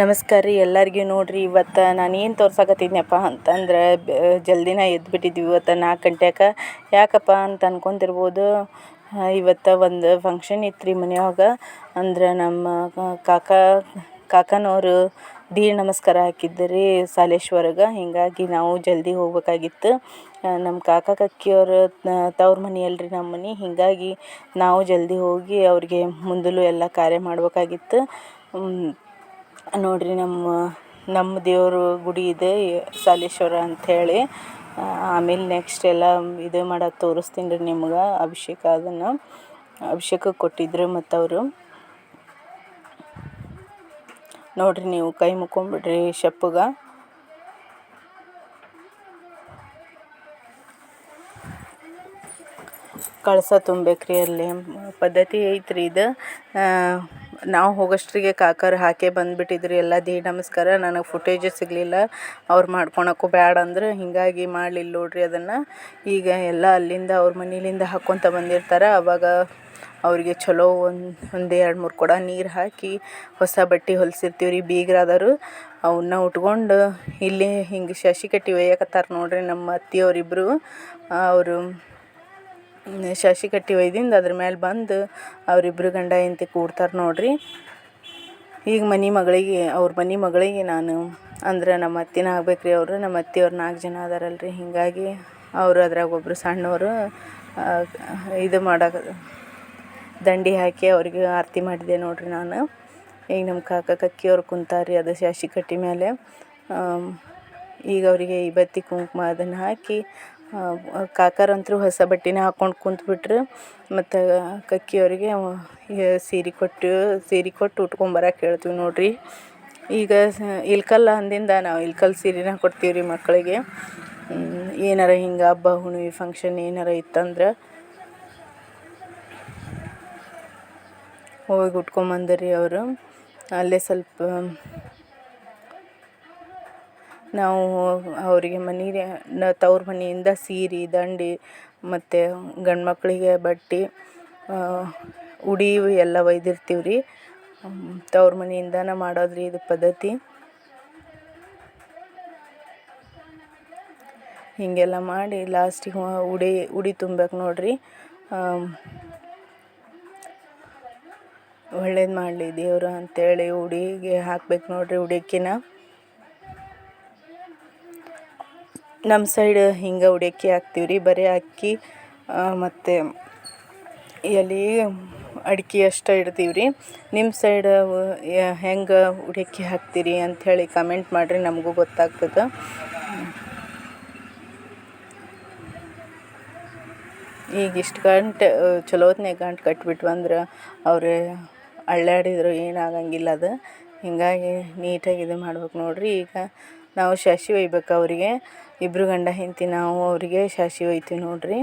ನಮಸ್ಕಾರ ರೀ ಎಲ್ಲರಿಗೂ ನೋಡಿರಿ, ಇವತ್ತು ನಾನು ಏನು ತೋರ್ಸಕತ್ತಿದ್ನಪ್ಪ ಅಂತಂದ್ರೆ ಜಲ್ದಿನ ಎದ್ಬಿಟ್ಟಿದ್ವಿ ಇವತ್ತು ನಾಲ್ಕು ಗಂಟೆಗೆ ಯಾಕಪ್ಪ ಅಂತ ಅನ್ಕೊಂತಿರ್ಬೋದು ಇವತ್ತು ಒಂದು ಫಂಕ್ಷನ್ ಇತ್ತು ರೀ ಮನೆಯಾಗ. ಅಂದ್ರೆ ನಮ್ಮ ಕಾಕಾ ಕಾಕನವರು ದೀರ್ ನಮಸ್ಕಾರ ಹಾಕಿದ್ದು ರೀ ಸಾಲೇಶ್ವರಗೆ. ಹೀಗಾಗಿ ನಾವು ಜಲ್ದಿ ಹೋಗ್ಬೇಕಾಗಿತ್ತು. ನಮ್ಮ ಕಾಕ ಕಕ್ಕಿಯವರು ತವ್ರ ಮನೆ ಅಲ್ರಿ ನಮ್ಮ ಮನೆ. ಹೀಗಾಗಿ ನಾವು ಜಲ್ದಿ ಹೋಗಿ ಅವ್ರಿಗೆ ಮುಂದಲು ಎಲ್ಲ ಕಾರ್ಯ ಮಾಡ್ಬೇಕಾಗಿತ್ತು. ನೋಡಿರಿ ನಮ್ಮ ನಮ್ಮ ದೇವರು ಗುಡಿ ಇದೆ ಸಾಲೇಶ್ವರ ಅಂಥೇಳಿ. ಆಮೇಲೆ ನೆಕ್ಸ್ಟ್ ಎಲ್ಲ ಇದು ಮಾಡೋದು ತೋರಿಸ್ತೀನಿ ರೀ ನಿಮ್ಗೆ ಅಭಿಷೇಕ ಅದನ್ನು. ಅಭಿಷೇಕಕ್ಕೆ ಕೊಟ್ಟಿದ್ರು ಮತ್ತು ಅವರು. ನೋಡಿರಿ ನೀವು ಕೈ ಮುಕ್ಕೊಂಬಿಡ್ರಿ ಶಪ್ಪಗೆ. ಕಳಸ ತುಂಬೇಕ್ರಿ ಅಲ್ಲಿ, ಪದ್ಧತಿ ಐತ್ರಿ ಇದು. ನಾವು ಹೋಗೋಷ್ಟ್ರಿಗೆ ಕಾಕರು ಹಾಕೇ ಬಂದ್ಬಿಟ್ಟಿದ್ರು, ಎಲ್ಲ ದೀಡ್ ನಮಸ್ಕಾರ, ನನಗೆ ಫುಟೇಜೇ ಸಿಗಲಿಲ್ಲ, ಅವ್ರು ಮಾಡ್ಕೊಳಕ್ಕೂ ಬ್ಯಾಡ ಅಂದ್ರೆ, ಹೀಗಾಗಿ ಮಾಡಲಿಲ್ಲ ನೋಡ್ರಿ ಅದನ್ನು. ಈಗ ಎಲ್ಲ ಅಲ್ಲಿಂದ ಅವ್ರ ಮನೆಯಿಂದ ಹಾಕ್ಕೊತ ಬಂದಿರ್ತಾರೆ, ಅವಾಗ ಅವರಿಗೆ ಚಲೋ ಒಂದು ಒಂದು ಎರಡು ಮೂರು ಕೊಡ ನೀರು ಹಾಕಿ ಹೊಸ ಬಟ್ಟೆ ಹೊಲ್ಸಿರ್ತೀವಿ ರೀ ಬೀಗರಾದವರು. ಅವನ್ನ ಉಟ್ಕೊಂಡು ಇಲ್ಲಿ ಹಿಂಗೆ ಶಶಿ ಕಟ್ಟಿ ಒಯ್ಯಕತ್ತಾರ ನೋಡಿರಿ, ನಮ್ಮ ಅತ್ತೆಯವ್ರಿಬ್ರು. ಅವರು ಶಶಿ ಕಟ್ಟಿ ಒಯ್ದಿಂದ ಅದ್ರ ಮೇಲೆ ಬಂದು ಅವರಿಬ್ರು ಗಂಡ ಹೆಂಡ್ತಿ ಕೂಡ್ತಾರೆ ನೋಡಿರಿ. ಈಗ ಮನೆ ಮಗಳಿಗೆ, ಅವ್ರ ಮನೆ ಮಗಳಿಗೆ ನಾನು ಅಂದ್ರೆ ನಮ್ಮ ಅತ್ತಿನ ಆಗ್ಬೇಕ್ರಿ ಅವರು, ನಮ್ಮ ಅತ್ತೆಯವ್ರು ನಾಲ್ಕು ಜನ ಅದಾರಲ್ರಿ. ಹೀಗಾಗಿ ಅವರು ಅದ್ರಾಗ ಒಬ್ಬರು ಸಣ್ಣವರು ಇದು ಮಾಡಕ್ಕೆ ದಂಡಿ ಹಾಕಿ ಅವ್ರಿಗೆ ಆರತಿ ಮಾಡಿದೆ ನೋಡ್ರಿ ನಾನು. ಈಗ ನಮ್ಮ ಕಾಕ ಕಕ್ಕಿಯವ್ರು ಕುಂತಾರ್ರಿ ಅದು ಶಶಿ ಕಟ್ಟಿ ಮೇಲೆ ಈಗ ಅವರಿಗೆ ಈ ಬತ್ತಿ ಕುಂಕುಮ ಅದನ್ನು ಹಾಕಿ ಕಾಕರಂತೂ ಹೊಸ ಬಟ್ಟೆನೇ ಹಾಕ್ಕೊಂಡು ಕುಂತ್ಬಿಟ್ರು. ಮತ್ತು ಕಕ್ಕಿಯವರಿಗೆ ಸೀರೆ ಕೊಟ್ಟು ಸೀರೆ ಕೊಟ್ಟು ಉಟ್ಕೊಂಬರಕ್ಕೆ ಹೇಳ್ತೀವಿ ನೋಡಿರಿ. ಈಗ ಇಲ್ಕಲ್ಲ ಅಂದಿಂದ ನಾವು ಇಲ್ಕಲ್ ಸೀರೆನ ಕೊಡ್ತೀವಿ ರೀ ಮಕ್ಕಳಿಗೆ ಏನಾರ ಹಿಂಗೆ ಹಬ್ಬ ಹುಣ್ಣಿಮೆ ಫಂಕ್ಷನ್ ಏನಾರ ಇತ್ತಂದ್ರೆ ಹೋಗಿ ಉಟ್ಕೊಂಬಂದರಿ ಅವರು. ಅಲ್ಲೇ ಸ್ವಲ್ಪ ನಾವು ಅವರಿಗೆ ಮನೆಗೆ ತವ್ರ ಮನೆಯಿಂದ ಸೀರೆ, ದಂಡಿ ಮತ್ತು ಗಂಡು ಮಕ್ಕಳಿಗೆ ಬಟ್ಟೆ ಉಡಿ ಎಲ್ಲ ಒಯ್ದಿರ್ತೀವಿ ರೀ. ತವ್ರ ಮನೆಯಿಂದನೇ ಮಾಡೋದು ರೀ ಇದು ಪದ್ಧತಿ. ಹೀಗೆಲ್ಲ ಮಾಡಿ ಲಾಸ್ಟಿಗೆ ಉಡಿ ಉಡಿ ತುಂಬಬೇಕು ನೋಡಿರಿ. ಒಳ್ಳೇದು ಮಾಡಲಿ ದೇವರು ಅಂತೇಳಿ ಉಡಿಗೆ ಹಾಕ್ಬೇಕು ನೋಡಿರಿ ಉಡಿಕಿನ. ನಮ್ಮ ಸೈಡ್ ಹಿಂಗೆ ಉಡಕ್ಕಿ ಹಾಕ್ತೀವಿ ರೀ ಬರೀ ಅಕ್ಕಿ ಮತ್ತು ಎಲೆ, ಅಡಿಕೆ ಅಷ್ಟೇ ಇಡ್ತೀವಿ ರೀ ನಿಮ್ಮ ಸೈಡ್ ಹೆಂಗೆ ಉಡಕ್ಕಿ ಹಾಕ್ತೀರಿ ಅಂಥೇಳಿ ಕಮೆಂಟ್ ಮಾಡಿರಿ, ನಮಗೂ ಗೊತ್ತಾಗ್ತದೆ. ಈಗ ಇಷ್ಟು ಗಂಟೆ ಚಲೋತ್ನೇ ಗಂಟು ಕಟ್ಬಿಟ್ವು ಅಂದ್ರೆ ಅವ್ರು ಅಳ್ಳಾಡಿದ್ರು, ಏನಾಗಂಗಿಲ್ಲ ಅದು. ಹೀಗಾಗಿ ನೀಟಾಗಿ ಇದು ಮಾಡ್ಬೇಕು ನೋಡ್ರಿ. ಈಗ ನಾವು ಶಶಿ ಒಯ್ಬೇಕು ಅವರಿಗೆ. ಇಬ್ಬರು ಗಂಡ ಹೆಂಡತಿ, ನಾವು ಅವರಿಗೆ ಶಶಿ ಒಯ್ತೀವಿ ನೋಡಿರಿ.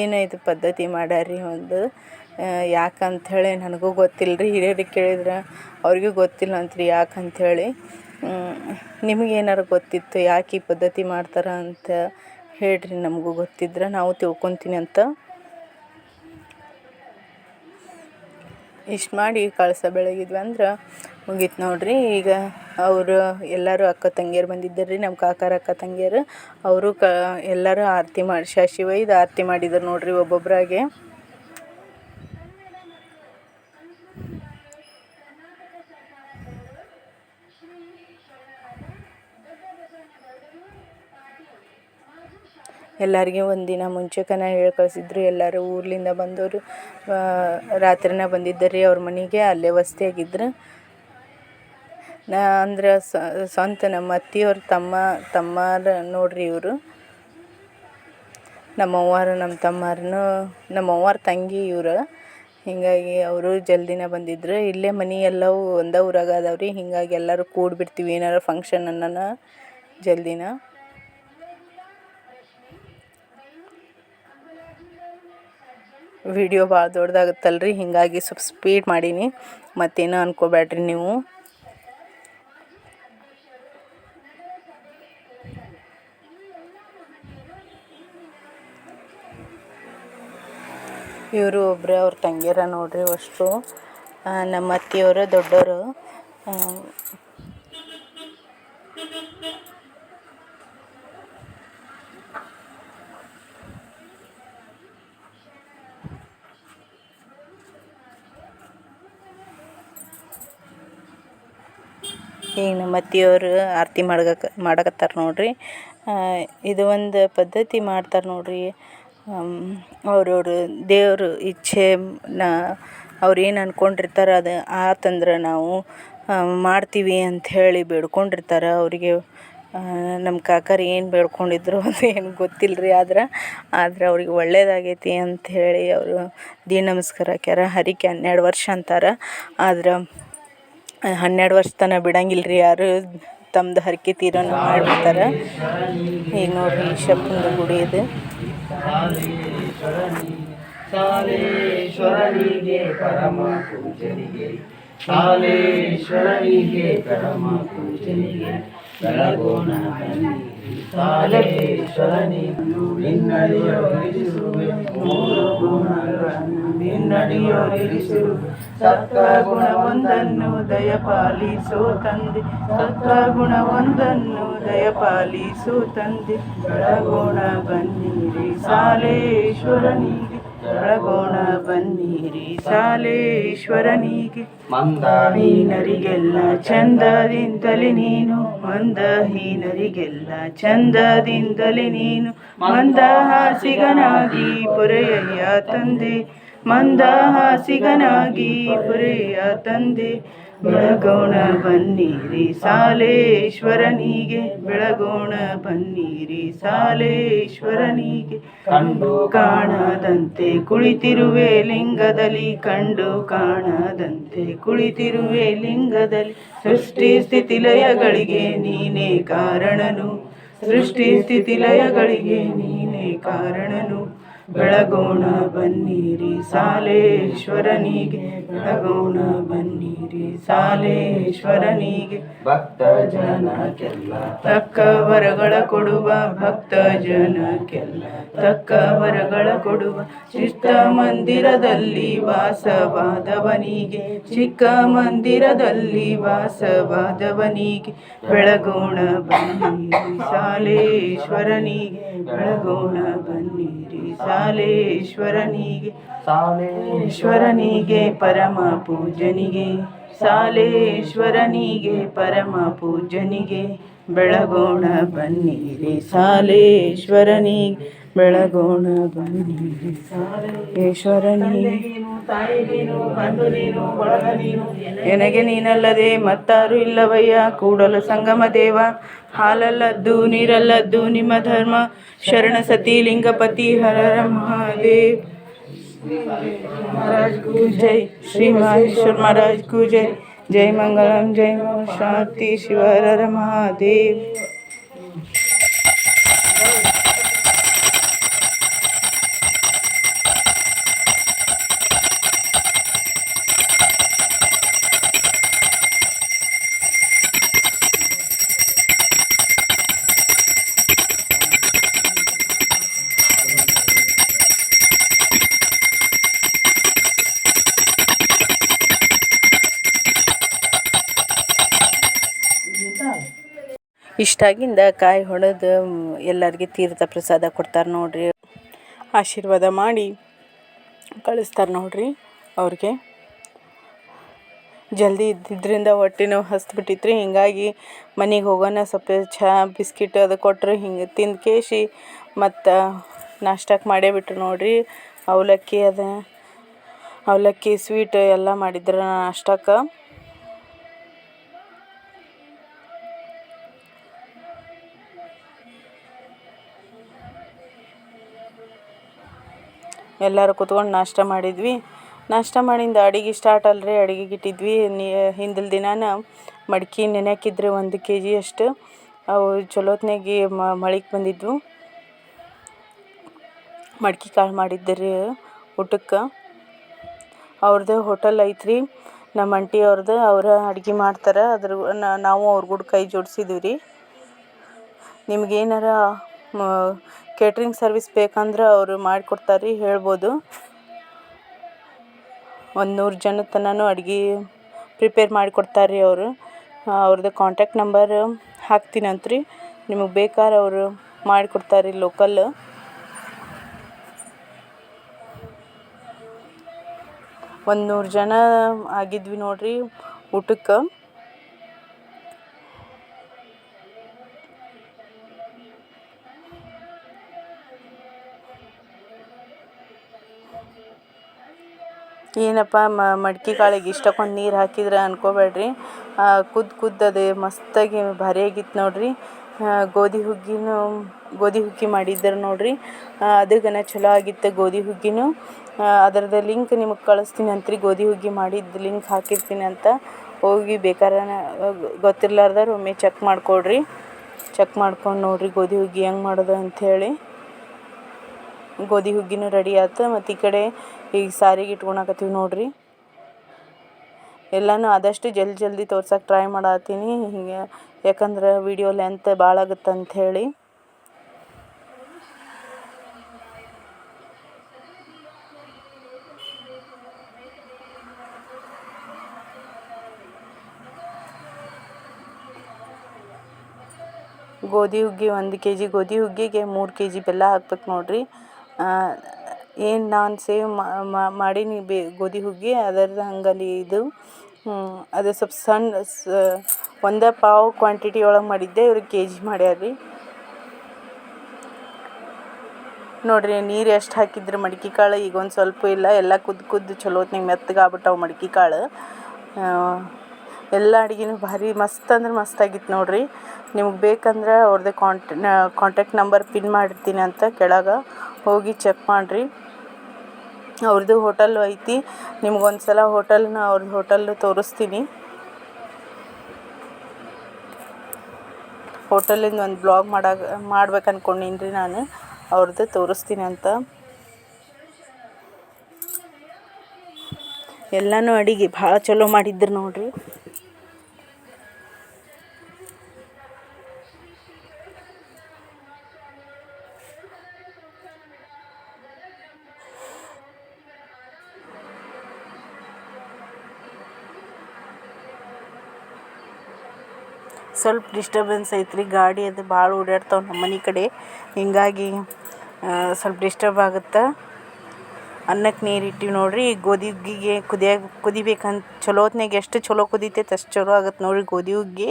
ಏನಾಯ್ತು ಪದ್ಧತಿ ಮಾಡ್ಯಾರಿ ಒಂದು? ಯಾಕಂಥೇಳಿ ನನಗೂ ಗೊತ್ತಿಲ್ಲ ರೀ ಹಿರಿಯರಿಗೆ ಕೇಳಿದ್ರೆ, ಅವ್ರಿಗೂ ಗೊತ್ತಿಲ್ಲ ಅಂತ್ರಿ ಯಾಕಂಥೇಳಿ ನಿಮಗೇನಾರು ಗೊತ್ತಿತ್ತು ಯಾಕೆ ಈ ಪದ್ಧತಿ ಮಾಡ್ತಾರೆ ಅಂತ ಹೇಳ್ರಿ, ನಮಗೂ ಗೊತ್ತಿದ್ರೆ, ನಾವು ತಿಳ್ಕೊತೀನಿ ಅಂತ. ಇಷ್ಟು ಮಾಡಿ ಕಳಸ ಬೆಳಗಿದ್ವಿ ಅಂದ್ರೆ ಮುಗೀತು ನೋಡ್ರಿ. ಈಗ ಅವರು ಎಲ್ಲರೂ ಅಕ್ಕ ತಂಗಿಯರು ಬಂದಿದ್ದರು ರೀ ನಮ್ಮ ಕಾಕಾರ ಅಕ್ಕ ತಂಗಿಯರು. ಅವರು ಕ, ಎಲ್ಲರೂ ಆರತಿ ಮಾಡಿ, ಶಾಶಿ ಒಯ್ದು ಆರತಿ ಮಾಡಿದ್ರು ನೋಡ್ರಿ ಒಬ್ಬೊಬ್ಬರಾಗೆ ಎಲ್ಲರಿಗೆ ಒಂದಿನ ಮುಂಚೆಕನ ಹೇಳಿ ಕಳಿಸಿದ್ರು. ಎಲ್ಲರೂ ಊರ್ಲಿಂದ ಬಂದವರು ರಾತ್ರಿನ ಬಂದಿದ್ದರು ಅವ್ರ ಮನೆಗೆ ಅಲ್ಲೇ ವಸತಿಯಾಗಿದ್ರು. ನಾ ಅಂದ್ರೆ ಸ್ವಂತ ನಮ್ಮ ಅತ್ತೆಯವ್ರ, ತಮ್ಮ, ತಮ್ಮಾರ ನೋಡಿರಿ ಇವರು. ನಮ್ಮ ಅವ್ವಾರು, ನಮ್ಮ ತಮ್ಮಾರನು, ನಮ್ಮ ಅವ್ವಾರ ತಂಗಿ ಇವರು. ಹೀಗಾಗಿ ಅವರು ಜಲ್ದಿನ ಬಂದಿದ್ರು. ಇಲ್ಲೇ ಮನೆ ಎಲ್ಲವೂ ಒಂದೇ ಊರಾಗ ಅದಾವೆ ರೀ ಹೀಗಾಗಿ ಎಲ್ಲರೂ ಕೂಡಿಬಿಡ್ತೀವಿ. ಏನಾರ ಫಂಕ್ಷನ್ ಅನ್ನನ ಜಲ್ದಿನ. ವಿಡಿಯೋ ಭಾಳ ದೊಡ್ಡದಾಗುತ್ತಲ್ರಿ ಹೀಗಾಗಿ ಸ್ವಲ್ಪ ಸ್ಪೀಡ್ ಮಾಡೀನಿ. ಮತ್ತೇನೋ ಅನ್ಕೋಬೇಡ್ರಿ ನೀವು. ಇವರು ಒಬ್ಬರೇ ಅವ್ರ ತಂಗಿಯರ ನೋಡಿರಿ ಅಷ್ಟು. ನಮ್ಮ ಅತ್ತೆಯವರು ದೊಡ್ಡವರು ಈಗ ನಮ್ಮ ಅತ್ತಿಯವರು ಆರತಿ ಮಾಡ್ಗಕ ಮಾಡಕತ್ತಾರೆ ನೋಡಿರಿ. ಇದು ಒಂದು ಪದ್ಧತಿ ಮಾಡ್ತಾರೆ ನೋಡಿರಿ. ಅವ್ರವ್ರ ದೇವ್ರ ಇಚ್ಛೆನ ಅವ್ರು ಏನು ಅಂದ್ಕೊಂಡಿರ್ತಾರೆ ಅದು ಆತಂದ್ರೆ ನಾವು ಮಾಡ್ತೀವಿ ಅಂಥೇಳಿ ಬೇಡ್ಕೊಂಡಿರ್ತಾರೆ. ಅವರಿಗೆ ನಮ್ಮ ಕಾಕರು ಏನು ಬೇಡ್ಕೊಂಡಿದ್ರು ಅದು ಏನು ಗೊತ್ತಿಲ್ಲ ರೀ ಆದ್ರೆ ಆದ್ರೆ ಅವ್ರಿಗೆ ಒಳ್ಳೇದಾಗೈತಿ ಅಂಥೇಳಿ ಅವರು ದೀನ ನಮಸ್ಕಾರ ಹಾಕ್ಯಾರ. ಹರಿಕೆ ಹನ್ನೆರಡು ವರ್ಷ ಅಂತಾರೆ. ಆದ್ರೆ, ಹನ್ನೆರಡು ವರ್ಷ ತನಕ ಬಿಡಂಗಿಲ್ಲ ರೀ ಯಾರು ತಮ್ಮದು ಹರಕೆ ತೀರನ್ನು ಮಾಡ್ಬಿಡ್ತಾರೆ. ಈಗ ನೋಡಿರಿ ಈಶಪ್ಪಂದು ಗುಡಿ ಇದು. ಸಾಲೇಶ್ವರನಿಗೆ ಪರಮ ಪೂಜನಿಗೆ ಸಾಲೇಶ್ವರನಿಗೆ ಪರಮ ಪೂಜನಿಗೆ ಬೆಳಗೋಣ ಒಂದನ್ನು ನಿನ್ನಡಿಯೋರಿಸುವೆ ಮೂರು ಸತ್ವ ಗುಣವೊಂದನ್ನು ದಯಪಾಲಿಸೋ ತಂದೆ. ಸತ್ವ ಗುಣವೊಂದನ್ನು ದಯಪಾಲಿಸೋ ತಂದೆ. ಬೆಳಗೋಣ ಬನ್ನಿರಿ ಸಾಲೇಶ್ವರನಿಗೆ. ಬೆಳಗೋಣ ಬನ್ನಿರಿ ಸಾಲೇಶ್ವರನಿಗೆ. ಮಂದಹೀನರಿಗೆಲ್ಲ ಚಂದದಿಂದಲೇ ನೀನು, ಮಂದಹೀನರಿಗೆಲ್ಲ ಚಂದದಿಂದಲೇ ನೀನು. ಮಂದಹಾಸಿಗನಾಗಿ ಪೊರೆಯ ತಂದೆ, ಮಂದಹಾಸಿಗನಾಗಿ ಪೊರೆಯ ತಂದೆ. ಬೆಳಗೋಣ ಬನ್ನಿರಿ ಸಾಲೇಶ್ವರನಿಗೆ, ಬೆಳಗೋಣ ಬನ್ನಿರಿ ಸಾಲೇಶ್ವರನಿಗೆ. ಕಂಡು ಕಾಣದಂತೆ ಕುಳಿತಿರುವೆ ಲಿಂಗದಲ್ಲಿ, ಕಂಡು ಕಾಣದಂತೆ ಕುಳಿತಿರುವೆ ಲಿಂಗದಲ್ಲಿ. ಸೃಷ್ಟಿ ಸ್ಥಿತಿ ಲಯಗಳಿಗೆ ನೀನೇ ಕಾರಣನು, ಸೃಷ್ಟಿ ಸ್ಥಿತಿ ಲಯಗಳಿಗೆ ನೀನೇ ಕಾರಣನು. ಬೆಳಗೋಣ ಬನ್ನಿರಿ ಸಾಲೇಶ್ವರನಿಗೆ ಬೆಳಗೋಣ ಬನ್ನಿರಿ ಸಾಲೇಶ್ವರನಿಗೆ. ಭಕ್ತ ಜನಕ್ಕೆಲ್ಲ ತಕ್ಕ ವರಗಳ ಕೊಡುವ ಭಕ್ತ ಜನಕ್ಕೆಲ್ಲ ತಕ್ಕ ವರಗಳ ಕೊಡುವ ಚಿಕ್ಕ ಮಂದಿರದಲ್ಲಿ ವಾಸವಾದವನಿಗೆ ಚಿಕ್ಕ ಮಂದಿರದಲ್ಲಿ ವಾಸವಾದವನಿಗೆ ಬೆಳಗೋಣ ಬನ್ನಿರಿ ಸಾಲೇಶ್ವರನಿಗೆ. ಬೆಳಗೋಣ ಬನ್ನಿರಿ. ಸಾಲೇಶ್ವರನಿಗೆ ಸಾಲೇಶ್ವರನಿಗೆ ಪರಮ ಪೂಜನಿಗೆ ಸಾಲೇಶ್ವರನಿಗೆ ಪರಮ ಪೂಜನಿಗೆ ಬೆಳಗೋಣ ಬನ್ನಿರಿ. ಸಾಲೇಶ್ವರನಿಗೆ ಬೆಳಗೋಣ ಬನ್ನಿರಿ ಸಾಲೇಶ್ವರನಿಗೆ ನನಗೆ ನೀನಲ್ಲದೆ ಮತ್ತಾರು ಇಲ್ಲವಯ್ಯ ಕೂಡಲು ಸಂಗಮ ದೇವ ಹಾಲಲ್ಲದ್ದು ನೀರಲ್ಲದ್ದು ನಿಮ್ಮ ಧರ್ಮ ಶರಣ ಸತಿ ಲಿಂಗಪತಿ ಹರರ ಮಹಾದೇವ್ महाराज को जय श्री महेश्वर महाराज को जय जय मंगलम जय शांति शिव हर हर महादेव ಇಷ್ಟಾಗಿಂದ ಕಾಯಿ ಹೊಡೆದು ಎಲ್ಲರಿಗೆ ತೀರ್ಥ ಪ್ರಸಾದ ಕೊಡ್ತಾರೆ ನೋಡ್ರಿ. ಆಶೀರ್ವಾದ ಮಾಡಿ ಕಳಿಸ್ತಾರೆ ನೋಡ್ರಿ ಅವ್ರಿಗೆ. ಜಲ್ದಿ ಇದ್ದಿದ್ದರಿಂದ ಹೊಟ್ಟೆ ನೋವು ಹಸ್ತುಬಿಟ್ಟಿತ್ರಿ ಹಿಂಗಾಗಿ ಮನೆಗೆ ಹೋಗೋಣ, ಸ್ವಲ್ಪ ಚಹಾ, ಬಿಸ್ಕಿಟ್ ಅದು ಕೊಟ್ಟರು ಹಿಂಗೆ ತಿಂದು ಕೇಸಿ ಮತ್ತು ನಾಷ್ಟಕ್ಕೆ ಮಾಡೇ ಬಿಟ್ರು ನೋಡ್ರಿ. ಅವಲಕ್ಕಿ ಅದ, ಅವಲಕ್ಕಿ ಸ್ವೀಟ್ ಎಲ್ಲ ಮಾಡಿದ್ರು ನಾಷ್ಟಕ್ಕೆ ಎಲ್ಲರೂ ಕೂತ್ಕೊಂಡು ನಾಷ್ಟ ಮಾಡಿದ್ವಿ. ನಾಷ್ಟ ಮಾಡಿಂದ ಅಡಿಗೆ ಸ್ಟಾರ್ಟ್ ಅಲ್ರಿ, ಅಡಿಗೆಗೆ ಇಟ್ಟಿದ್ವಿ. ನೀ ಹಿಂದಿನ ದಿನಾನ ಮಡ್ಕೆ ನೆನೆಯಾಕಿದ್ರಿ ಒಂದು ಕೆ ಜಿಯಷ್ಟು ಅವು ಚಲೋತ್ನಾಗಿ ಮಳಿಗೆ ಬಂದಿದ್ವು. ಮಡ್ಕೆ ಕಾಳು ಮಾಡಿದ್ದೆ ಊಟಕ್ಕೆ. ಅವ್ರದ್ದು ಹೋಟೆಲ್ ಐತ್ರಿ. ನಮ್ಮ ಅಂಟಿ ಅವ್ರದ್ದು ಅವ್ರ ಅಡ್ಗೆ ಮಾಡ್ತಾರೆ. ಅದ್ರ ನಾವು ಅವ್ರ ಕೂಡ ಕೈ ಜೋಡಿಸಿದ್ವಿ ರೀ ನಿಮ್ಗೆ ಏನಾರ ಕೇಟ್ರಿಂಗ್ ಸರ್ವಿಸ್ ಬೇಕಂದ್ರೆ ಅವರು ಮಾಡಿಕೊಡ್ತಾರೆ ರೀ ಹೇಳ್ಬೋದು. ಒಂದು ನೂರು ಜನದ ತನಕನೂ ಅಡ್ಗೆ ಪ್ರಿಪೇರ್ ಮಾಡಿ ಕೊಡ್ತಾರೆ ರೀ ಅವರು ಅವ್ರದ್ದು ಕಾಂಟ್ಯಾಕ್ಟ್ ನಂಬರ್ ಹಾಕ್ತೀನಂತೆ ರೀ ನಿಮಗೆ ಬೇಕಾದ್ರೆ ಅವರು ಮಾಡಿಕೊಡ್ತಾರೆ ರೀ ಲೋಕಲ್ ಒಂದು ನೂರು ಜನ ಆಗಿದ್ವಿ ನೋಡಿರಿ ಊಟಕ್ಕೆ. ಏನಪ್ಪ ಮಡ್ಕೆ ಕಾಳಿಗೆ ಇಷ್ಟಕ್ಕೊಂದು ನೀರು ಹಾಕಿದ್ರೆ ಅನ್ಕೋಬೇಡ್ರಿ. ಕುದ್ದು ಕುದ್ದದೆ ಮಸ್ತಾಗಿ ಭಾರಿಯಾಗಿತ್ತು ನೋಡ್ರಿ. ಗೋಧಿ ಹುಗ್ಗಿನೂ, ಗೋಧಿ ಹುಗ್ಗಿ ಮಾಡಿದ್ರು ನೋಡ್ರಿ. ಅದಕ್ಕನ ಚಲೋ ಆಗಿತ್ತು ಗೋಧಿ ಹುಗ್ಗಿನೂ. ಅದರದ್ದು ಲಿಂಕ್ ನಿಮಗೆ ಕಳಿಸ್ತೀನಿ ರೀ ಗೋಧಿ ಹುಗ್ಗಿ ಮಾಡಿದ್ದು ಲಿಂಕ್ ಹಾಕಿರ್ತೀನಿ ಅಂತ. ಹೋಗಿ ಬೇಕಾರೆ ಗೊತ್ತಿರ್ಲಾರ್ದವ್ರು ಒಮ್ಮೆ ಚೆಕ್ ಮಾಡಿಕೊಡ್ರಿ. ಚೆಕ್ ಮಾಡ್ಕೊಂಡು ನೋಡಿರಿ ಗೋಧಿ ಹುಗ್ಗಿ ಹೆಂಗೆ ಮಾಡೋದು ಅಂಥೇಳಿ ಗೋಧಿ ಹುಗ್ಗಿನೂ ರೆಡಿ ಆಯ್ತು ಮತ್ತು ಈ ಕಡೆ ಈಗ ಸಾರಿಗೆ ಇಟ್ಕೊಳಕತ್ತೀವಿ ನೋಡ್ರಿ. ಎಲ್ಲನೂ ಆದಷ್ಟು ಜಲ್ದಿ ಜಲ್ದಿ ತೋರ್ಸಕ್ಕೆ ಟ್ರೈ ಮಾಡತ್ತೀನಿ. ಹೀಗೆ ಯಾಕಂದ್ರೆ ವಿಡಿಯೋ ಲೆಂತ್ ಭಾಳ ಆಗುತ್ತೆ ಅಂಥೇಳಿ ಗೋಧಿ ಹುಗ್ಗಿ ಒಂದು ಕೆ ಜಿ ಗೋಧಿ ಹುಗ್ಗಿಗೆ ಮೂರು ಕೆ ಜಿ ಬೆಲ್ಲ ಹಾಕ್ಬೇಕು ನೋಡ್ರಿ. ಏನು ನಾನು ಸೇವ್ ಮಾಡೀನಿ ಬೇ, ಗೋಧಿ ಹುಗ್ಗಿ ಅದರ ಹಂಗಲ್ಲಿ ಇದು. ಅದು ಸ್ವಲ್ಪ ಸಣ್ಣ ಸ, ಒಂದೇ ಪಾವು ಕ್ವಾಂಟಿಟಿ ಒಳಗೆ ಮಾಡಿದ್ದೆ ಇವ್ರಿಗೆ ಕೆ ಜಿ ಮಾಡ್ಯಾರ. ನೋಡಿರಿ, ನೀರು ಎಷ್ಟು ಹಾಕಿದ್ರು ಮಡಿಕೆ ಕಾಳು, ಈಗ ಒಂದು ಸ್ವಲ್ಪ ಇಲ್ಲ, ಎಲ್ಲ ಕುದ್ದು ಕುದ್ದು ಚಲೋ ಹೊತ್ನಾಗ ಮೆತ್ತಗೆ ಆಗ್ಬಿಟ್ಟವು ಮಡ್ಕೆ ಕಾಳು. ಎಲ್ಲ ಅಡುಗೆನೂ ಭಾರಿ ಮಸ್ತ್ ಅಂದ್ರೆ ಮಸ್ತಾಗಿತ್ತು ನೋಡಿರಿ. ನಿಮ್ಗೆ ಬೇಕಂದ್ರೆ ಅವ್ರದ್ದು ಕಾಂಟ್ ಕಾಂಟ್ಯಾಕ್ಟ್ ನಂಬರ್ ಪಿನ್ ಮಾಡಿರ್ತೀನಿ ಅಂತ, ಕೆಳಗೆ ಹೋಗಿ ಚೆಕ್ ಮಾಡಿರಿ. ಅವ್ರದ್ದು ಹೋಟೆಲ್ ಐತಿ. ನಿಮ್ಗೆ ಒಂದು ಸಲ ಹೋಟೆಲ್ನ ಅವ್ರದ್ದು ಹೋಟೆಲ್ ತೋರಿಸ್ತೀನಿ. ಹೋಟೆಲಿಂದ ಒಂದು ಬ್ಲಾಗ್ ಮಾಡಾಗ, ಮಾಡ್ಬೇಕು ಅನ್ಕೊಂಡೀನಿ ರೀ ನಾನು. ಅವ್ರದ್ದು ತೋರಿಸ್ತೀನಿ ಅಂತ. ಎಲ್ಲನೂ ಅಡಿಗೆ ಭಾಳ ಚಲೋ ಮಾಡಿದ್ರು ನೋಡಿರಿ. ಸ್ವಲ್ಪ ಡಿಸ್ಟರ್ಬೆನ್ಸ್ ಐತ್ರಿ. ಗಾಡಿ ಅದು ಭಾಳ ಓಡಾಡ್ತಾವೆ ನಮ್ಮ ಮನೆ ಕಡೆ. ಹೀಗಾಗಿ ಸ್ವಲ್ಪ ಡಿಸ್ಟರ್ಬ್ ಆಗುತ್ತೆ. ಅನ್ನಕ್ಕೆ ನೀರು ಇಟ್ಟಿವಿ ನೋಡಿರಿ. ಗೋಧಿ ಹುಗ್ಗಿಗೆ ಕುದಿಯಾಗ ಕುದಿಬೇಕಂತ ಚಲೋ ಹೊತ್ನಾಗ ಎಷ್ಟು ಚಲೋ ಕುದೀತೈತೆ ಅಷ್ಟು ಚಲೋ ಆಗತ್ತೆ ನೋಡಿರಿ ಗೋಧಿ ಹುಗ್ಗಿ.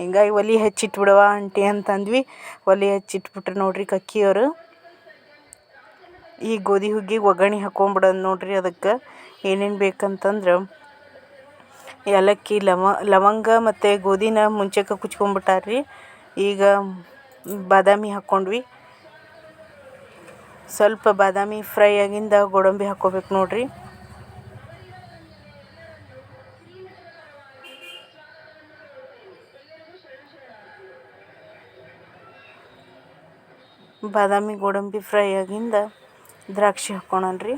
ಹಿಂಗಾಗಿ ಒಲೆ ಹಚ್ಚಿಟ್ಬಿಡವ ಆಂಟಿ ಅಂತಂದ್ವಿ. ಒಲೆ ಹಚ್ಚಿಟ್ಬಿಟ್ರೆ ನೋಡಿರಿ ಕಕ್ಕಿಯವರು. ಈ ಗೋಧಿ ಹುಗ್ಗಿಗೆ ಒಗ್ಗರಣೆ ಹಾಕ್ಕೊಂಬಿಡೋದು ನೋಡಿರಿ ಅದಕ್ಕೆ. ಏನೇನು ಬೇಕಂತಂದ್ರೆ ಏಲಕ್ಕಿ, ಲವ, ಲವಂಗ ಮತ್ತು ಗೋಧಿನ ಮುಂಚೆಗೆ ರೀ ಈಗ ಬಾದಾಮಿ ಹಾಕ್ಕೊಂಡ್ವಿ ಸ್ವಲ್ಪ ಬಾದಾಮಿ ಫ್ರೈ ಆಗಿಂದ ಗೋಡಂಬಿ ಹಾಕ್ಕೋಬೇಕು ನೋಡಿರಿ. ಬಾದಾಮಿ ಗೋಡಂಬಿ ಫ್ರೈ ಆಗಿಂದ ದ್ರಾಕ್ಷಿ ಹಾಕ್ಕೊಳನ್ರಿ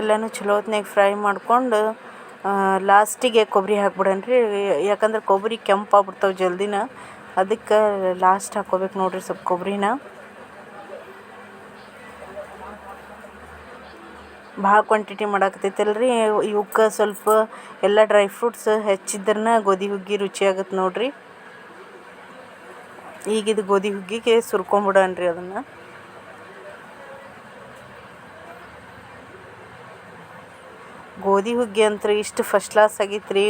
ಎಲ್ಲನೂ ಚಲೋ ಹೊತ್ನ್ಯಾಗ ಫ್ರೈ ಮಾಡ್ಕೊಂಡು ಲಾಸ್ಟಿಗೆ ಕೊಬ್ಬರಿ ಹಾಕ್ಬಿಡನ್ರಿ. ಯಾಕಂದ್ರೆ ಕೊಬ್ಬರಿ ಕೆಂಪಾಗ್ಬಿಡ್ತಾವೆ ಜಲ್ದಿನ. ಅದಕ್ಕೆ ಲಾಸ್ಟ್ ಹಾಕ್ಕೋಬೇಕು ನೋಡಿರಿ ಸ್ವಲ್ಪ ಕೊಬ್ಬರಿನ ಭಾಳ ಕ್ವಾಂಟಿಟಿ ಮಾಡಾಕತ್ತೈತಲ್ರಿ. ಇವಕ್ಕೆ ಸ್ವಲ್ಪ ಎಲ್ಲ ಡ್ರೈ ಫ್ರೂಟ್ಸ್ ಹೆಚ್ಚಿದ್ರನ್ನ ಗೋಧಿ ಹುಗ್ಗಿ ರುಚಿ ಆಗತ್ತೆ ನೋಡಿರಿ. ಈಗಿದು ಗೋಧಿ ಹುಗ್ಗಿಗೆ ಸುರ್ಕೊಂಬಿಡನ್ರಿ ಅದನ್ನು. ಗೋಧಿ ಹುಗ್ಗಿ ಅಂತೂ ಇಷ್ಟು ಫಸ್ಟ್ ಕ್ಲಾಸ್ ಆಗಿತ್ತು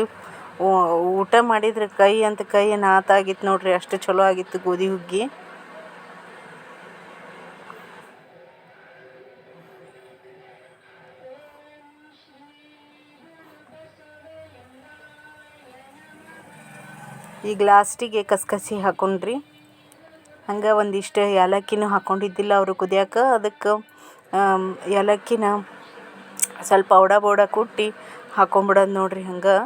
ಊಟ ಮಾಡಿದ್ರೆ ಕೈ ಅಂತ ಕೈ ನಾತಾಗಿತ್ತು ನೋಡ್ರಿ, ಅಷ್ಟು ಚಲೋ ಆಗಿತ್ತು ಗೋಧಿ ಹುಗ್ಗಿ. ಈಗ ಲಾಸ್ಟಿಗೆ ಕಸ್ಕಸಿ ಹಾಕೊಂಡ್ರಿ. ಹಂಗೆ ಒಂದಿಷ್ಟು ಏಲಕ್ಕಿನೂ ಹಾಕೊಂಡಿದ್ದಿಲ್ಲ ಅವರು ಕುದಿಯಾಕ, ಅದಕ್ಕೆ ಏಲಕ್ಕಿನ ಸ್ವಲ್ಪ ಔಡ ಬೋಡ ಕುಟ್ಟಿ ಹಾಕೊಂಬಿಡೋದು ನೋಡಿರಿ ಹಂಗೆ.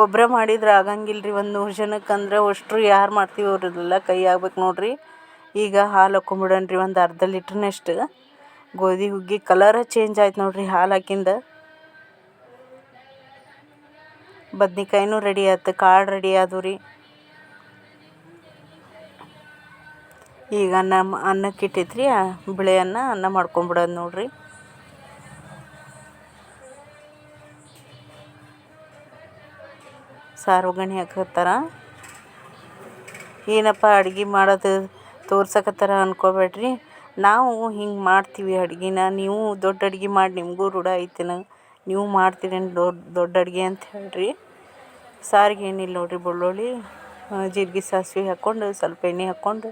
ಒಬ್ಬರೇ ಮಾಡಿದ್ರೆ ಆಗಂಗಿಲ್ಲ ರೀ ಒಂದು ನೂರು ಜನಕ್ಕೆ ಅಂದ್ರೆ ಅಷ್ಟ್ರು ಯಾರು ಮಾಡ್ತೀವಿ ಅವ್ರದ್ದೆಲ್ಲ ಕೈ ಆಗ್ಬೇಕು ನೋಡಿರಿ. ಈಗ ಹಾಲು ಹಾಕ್ಕೊಂಬಿಡೋಣ ಒಂದು ಅರ್ಧ ಲೀಟ್ರ್ನಷ್ಟು. ಗೋಧಿ, ಹುಗ್ಗಿ ಕಲರ ಚೇಂಜ್ ಆಯ್ತು ನೋಡಿರಿ ಹಾಲು ಹಾಕಿಂದ. ಬದ್ನಿಕಾಯಿನೂ ರೆಡಿ ಆಯ್ತು ಕಾಳು ರೆಡಿ ಆದವು ರೀ. ಈಗ ನಮ್ಮ ಅನ್ನಕ್ಕೆ ಇಟ್ಟೈತ್ರಿ ಆ ಬಿಳಿ ಅನ್ನ ಅನ್ನ ಮಾಡ್ಕೊಂಬಿಡೋದು ನೋಡ್ರಿ. ಸಾರು ಒಗ್ಗರಣೆ ಹಾಕತ್ತಾರ ಏನಪ್ಪ ಅಡ್ಗೆ ಮಾಡೋದು ತೋರ್ಸಕತ್ತಾರ ಅನ್ಕೋಬೇಡ್ರಿ. ನಾವು ಹಿಂಗೆ ಮಾಡ್ತೀವಿ ಅಡ್ಗೆನ, ನೀವು ದೊಡ್ಡ ಅಡ್ಗೆ ಮಾಡಿ ನಿಮಗೂ ರೂಢ ಐತಿನ, ನೀವು ಮಾಡ್ತೀರೇನು ದೊಡ್ಡ ದೊಡ್ಡ ಅಡುಗೆ ಅಂತ ಹೇಳ್ರಿ. ಸಾರಿಗೆ ಏನಿಲ್ಲ ನೋಡ್ರಿ, ಬೆಳ್ಳುಳ್ಳಿ ಜೀರಿಗೆ ಸಾಸಿವೆ ಹಾಕ್ಕೊಂಡು ಸ್ವಲ್ಪ ಎಣ್ಣೆ ಹಾಕ್ಕೊಂಡು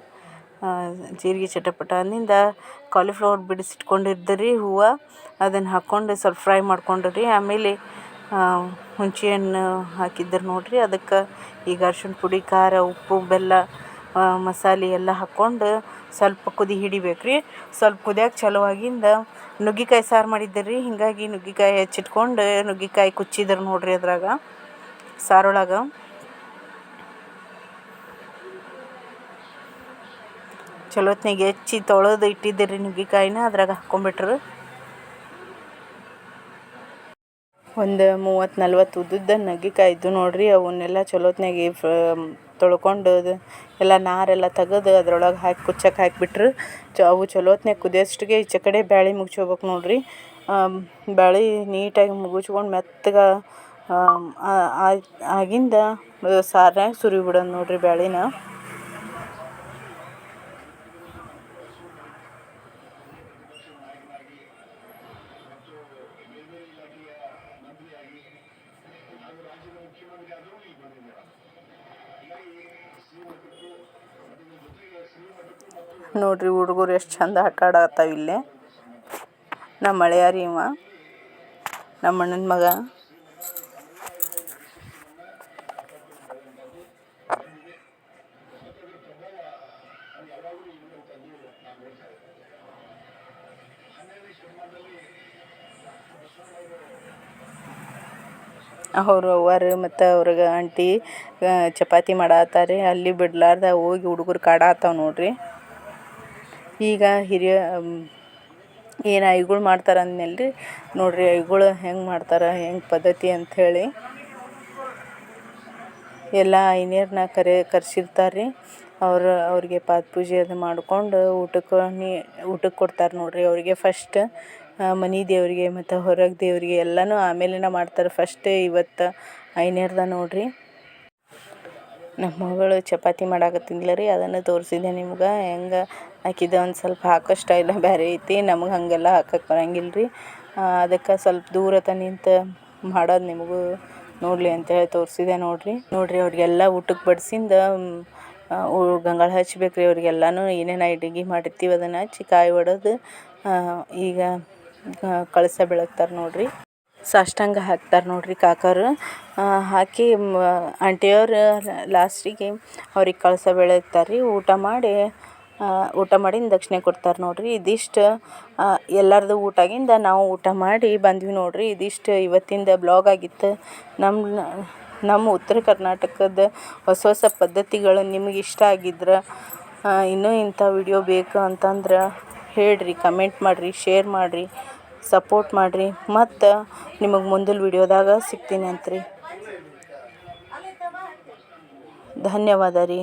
ಜೀರಿಗೆ ಚಟಪಟ ಅಂದಿಂದ ಕಾಲಿಫ್ಲವರ್ ಬಿಡಿಸಿಟ್ಕೊಂಡಿದ್ದೆ ರೀ ಹೂವು. ಅದನ್ನು ಹಾಕ್ಕೊಂಡು ಸ್ವಲ್ಪ ಫ್ರೈ ಮಾಡ್ಕೊಂಡು ರೀ ಆಮೇಲೆ ಹುಣ್ಸೆ ಹಣ್ಣು ಹಾಕಿದ್ರು ನೋಡಿರಿ. ಅದಕ್ಕೆ ಈಗ ಅರ್ಶಿಣ ಪುಡಿ, ಖಾರ, ಉಪ್ಪು, ಬೆಲ್ಲ ಮಸಾಲೆ ಎಲ್ಲ ಹಾಕ್ಕೊಂಡು ಸ್ವಲ್ಪ ಕುದಿ ಹಿಡಿಬೇಕು ರೀ ಸ್ವಲ್ಪ ಕುದಿಯಾಕ ಚಲುವಾಗಿಂದ ನುಗ್ಗೆಕಾಯಿ ಸಾರು ಮಾಡಿದ್ದೆ ರೀ ಹೀಗಾಗಿ ನುಗ್ಗೆಕಾಯಿ ಹೆಚ್ಚಿಟ್ಕೊಂಡು ನುಗ್ಗಿಕಾಯಿ ಕುಚ್ಚಿದ್ರು ನೋಡಿರಿ ಅದ್ರಾಗ, ಸಾರೊಳಗೆ. ಚಲೋತ್ನಾಗ ಹೆಚ್ಚಿ ತೊಳೆದು ಇಟ್ಟಿದ್ದೆ ರೀ ನುಗ್ಗೆಕಾಯಿನ ಅದ್ರಾಗ ಹಾಕ್ಕೊಂಬಿಟ್ರು ಒಂದು ಮೂವತ್ತು ನಲ್ವತ್ತು ಉದ್ದುದ್ದ ನುಗ್ಗಿಕಾಯಿ ಇದ್ದು ನೋಡಿರಿ, ಅವನ್ನೆಲ್ಲ ಚಲೋತ್ನಾಗೆ ತೊಳ್ಕೊಂಡು ಎಲ್ಲ ನಾರೆಲ್ಲ ತೆಗೆದು ಅದ್ರೊಳಗೆ ಹಾಕಿ ಕುಚ್ಚಕ್ಕೆ ಹಾಕಿಬಿಟ್ರು. ಚ, ಅವು ಚಲೋತ್ನಾಗ ಕುದಿಯೋಷ್ಟಿಗೆ ಈಚೆ ಕಡೆ ಬ್ಯಾಳಿ ಮುಗಿಸ್ಕೋಬೇಕು ನೋಡಿರಿ. ಬ್ಯಾಳಿ ನೀಟಾಗಿ ಮುಗಿಸ್ಕೊಂಡು ಮೆತ್ತಗೆ ಆಗಿಂದ ಸಾರ್ನಾಗ ಸುರಿಬಿಡೋದು ನೋಡ್ರಿ ಬ್ಯಾಳೆನ. ನೋಡ್ರಿ ಹುಡುಗರು ಎಷ್ಟು ಚಂದ ಆಟ ಆಡತ್ತಾವ ಇಲ್ಲಿ. ನಮ್ಮ ಮಳೆಯಾರಿ ಇವ ನಮ್ಮ ಅಣ್ಣನ ಮಗ. ಅವ್ರ ಅವ್ವಾರು ಮತ್ತು ಅವ್ರಿಗೆ ಆಂಟಿ ಚಪಾತಿ ಮಾಡತ್ತಾರ ಅಲ್ಲಿ ಬಿಡ್ಲಾರ್ದ ಹೋಗಿ ಹುಡುಗರು ಕಾಡಾತ್ತಾವ ನೋಡ್ರಿ. ಈಗ ಹಿರಿಯ ಏನು ಐಗಳು ಮಾಡ್ತಾರೆ ಅಂದ್ನಲ್ಲ ರೀ ನೋಡಿರಿ ಐಗಳು ಹೆಂಗೆ ಮಾಡ್ತಾರೆ, ಹೆಂಗೆ ಪದ್ಧತಿ ಅಂಥೇಳಿ ಎಲ್ಲ ಐನೇರನ್ನ ಕರೆ ಕರ್ಸಿರ್ತಾರೆ ರೀ ಅವರು, ಅವ್ರಿಗೆ ಪಾದ ಪೂಜೆ ಅದು ಮಾಡ್ಕೊಂಡು ಊಟಕ್ಕೆ ನೀ ಊಟಕ್ಕೆ ಕೊಡ್ತಾರೆ ನೋಡಿರಿ. ಅವರಿಗೆ ಫಸ್ಟ್ ಮನೆ ದೇವರಿಗೆ ಮತ್ತು ಹೊರಗೆ ದೇವರಿಗೆ ಎಲ್ಲನೂ ಆಮೇಲೆ ಮಾಡ್ತಾರೆ. ಫಸ್ಟ್ ಇವತ್ತು ಐನೇರ್ದ ನೋಡ್ರಿ. ನಮ್ಮ ಮಗಳು ಚಪಾತಿ ಮಾಡಾಕತ್ತಿದ್ಲ ರೀ, ಅದನ್ನು ತೋರಿಸಿದೆ ನಿಮ್ಗೆ. ಹೆಂಗೆ ಆಕಿದು ಒಂದು ಸ್ವಲ್ಪ ಹಾಕೋ ಸ್ಟೈಲ ಬೇರೆ ಐತಿ, ನಮಗೆ ಹಾಗೆಲ್ಲ ಹಾಕಕ್ಕೆ ಬರಂಗಿಲ್ಲ ರೀ. ಅದಕ್ಕೆ ಸ್ವಲ್ಪ ದೂರ ತ ನಿಂತು ಮಾಡೋದು ನಿಮಗೂ ನೋಡಲಿ ಅಂತೇಳಿ ತೋರಿಸಿದೆ ನೋಡಿರಿ. ನೋಡಿರಿ, ಅವ್ರಿಗೆಲ್ಲ ಊಟಕ್ಕೆ ಬಡ್ಸಿಂದ ಗಂಗಾಳ ಹಚ್ಬೇಕು ರೀ ಅವ್ರಿಗೆಲ್ಲನೂ. ಏನೇನು ಅಡುಗೆ ಮಾಡಿರ್ತೀವಿ ಅದನ್ನು ಹಚ್ಚಿ ಕಾಯಿ ಒಡೆದು ಈಗ ಕಳಸ ಬೆಳಗ್ತಾರೆ ನೋಡಿರಿ. ಸಾಷ್ಟಾಂಗ ಹಾಕ್ತಾರೆ ನೋಡ್ರಿ ಕಾಕರು. ಹಾಕಿ ಆಂಟಿಯವ್ರು ಲಾಸ್ಟಿಗೆ ಅವ್ರಿಗೆ ಕಳಶ ಬೆಳಗ್ತಾರೆ ರೀ ಊಟ ಮಾಡಿ ಊಟ ಮಾಡಿ ದಕ್ಷಿಣೆ ಕೊಡ್ತಾರೆ ನೋಡ್ರಿ. ಇದಿಷ್ಟು ಎಲ್ಲರದು ಊಟ ಆಗಿಂದ ನಾವು ಊಟ ಮಾಡಿ ಬಂದ್ವಿ ನೋಡ್ರಿ. ಇದಿಷ್ಟು ಇವತ್ತಿಂದ ಬ್ಲಾಗ್ ಆಗಿತ್ತು. ನಮ್ಮ ನಮ್ಮ ಉತ್ತರ ಕರ್ನಾಟಕದ ಹೊಸ ಹೊಸ ಪದ್ಧತಿಗಳು ನಿಮಗೆ ಇಷ್ಟ ಆಗಿದ್ರೆ ಇನ್ನೂ ಇಂಥ ವಿಡಿಯೋ ಬೇಕು ಅಂತಂದ್ರೆ ಹೇಳ್ರಿ. ಕಮೆಂಟ್ ಮಾಡಿರಿ, ಶೇರ್ ಮಾಡಿರಿ. ಸಪೋರ್ಟ್ ಮಾಡಿರಿ. ಮತ್ತು ನಿಮಗೆ ಮುಂದಿನ ವಿಡಿಯೋದಾಗ ಸಿಗ್ತೀನಿ ರೀ ಧನ್ಯವಾದ ರೀ.